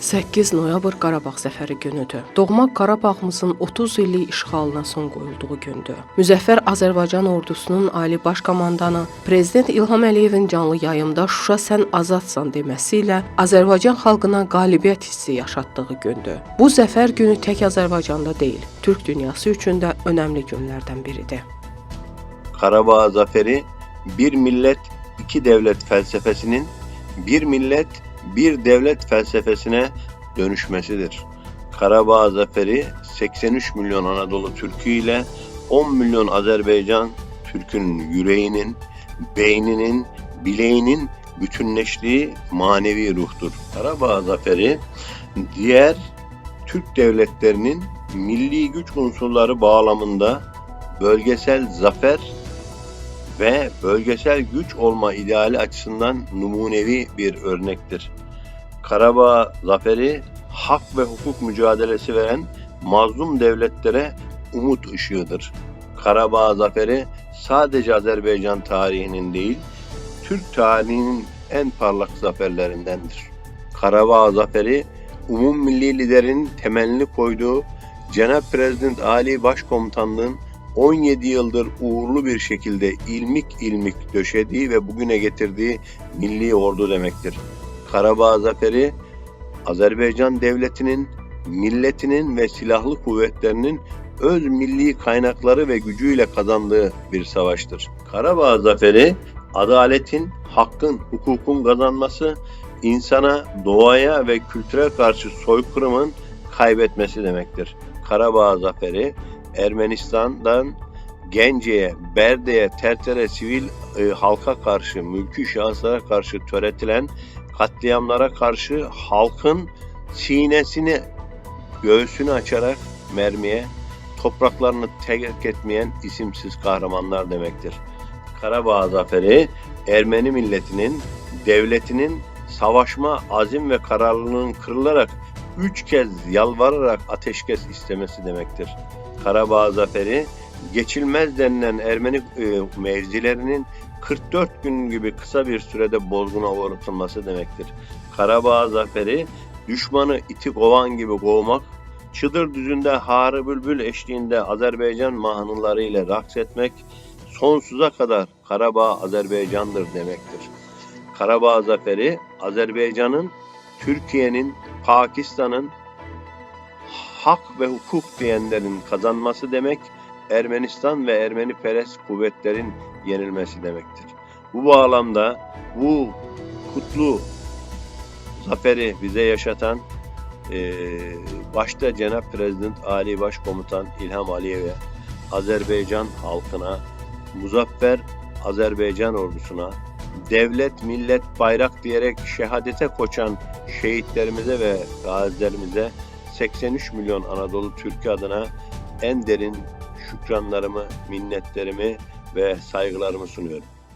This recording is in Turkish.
8 noyabr Qarabağ zəfəri günüdür. Doğma Qarabağımızın 30 illik işğalına son qoyulduğu gündür. Müzəffər Azərbaycan ordusunun ali baş komandanı Prezident İlham Əliyevin canlı yayımda Şuşa sən azadsan deməsi ilə Azərbaycan xalqına qalibiyyət hissi yaşatdığı gündür. Bu zəfər günü tək Azərbaycanda deyil, Türk dünyası üçün də önəmli günlərdən biridir. Karabağ zaferi bir millet iki devlet felsefesinin bir millet bir devlet felsefesine dönüşmesidir. Karabağ zaferi 83 milyon Anadolu Türk'ü ile 10 milyon Azerbaycan Türk'ünün yüreğinin, beyninin, bileğinin bütünleştiği manevi ruhtur. Karabağ zaferi diğer Türk devletlerinin milli güç unsurları bağlamında bölgesel zafer ve bölgesel güç olma ideali açısından numunevi bir örnektir. Karabağ zaferi hak ve hukuk mücadelesi veren mazlum devletlere umut ışığıdır. Karabağ zaferi sadece Azerbaycan tarihinin değil, Türk tarihinin en parlak zaferlerindendir. Karabağ zaferi umum milli liderin temelini koyduğu Cenab Prezident Ali Başkomutanlığın 17 yıldır uğurlu bir şekilde ilmik ilmik döşediği ve bugüne getirdiği milli ordu demektir. Karabağ zaferi Azerbaycan devletinin, milletinin ve silahlı kuvvetlerinin öz milli kaynakları ve gücüyle kazandığı bir savaştır. Karabağ zaferi adaletin, hakkın, hukukun kazanması, insana, doğaya ve kültüre karşı soykırımın kaybetmesi demektir. Karabağ zaferi Ermenistan'dan Gence'ye, Berde'ye, Terter'e sivil e, halka karşı, mülki şahıslara karşı töretilen katliamlara karşı halkın sinesini, göğsünü açarak mermiye, topraklarını terk etmeyen isimsiz kahramanlar demektir. Karabağ zaferi Ermeni milletinin, devletinin savaşma azim ve kararlılığının kırılarak üç kez yalvararak ateşkes istemesi demektir. Karabağ zaferi geçilmez denilen Ermeni e, mevzilerinin 44 gün gibi kısa bir sürede bozguna uğratılması demektir. Karabağ zaferi düşmanı iti kovan gibi kovmak, Çıdır düzünde Harı Bülbül eşliğinde Azerbaycan mahnıları ile raks etmek, sonsuza kadar Karabağ Azerbaycan'dır demektir. Karabağ zaferi Azerbaycan'ın, Türkiye'nin, Pakistan'ın, hak ve hukuk diyenlerin kazanması demek, Ermenistan ve Ermeni perest kuvvetlerin yenilmesi demektir. Bu bağlamda bu kutlu zaferi bize yaşatan eee, başta Cenab Prezident Ali Başkomutan İlham Aliyev'e, Azerbaycan halkına, Muzaffer Azerbaycan ordusuna, devlet, millet, bayrak diyerek şehadete koçan şehitlerimize ve gazilerimize 83 milyon Anadolu Türk'ü adına en derin şükranlarımı, minnetlerimi ve saygılarımı sunuyorum.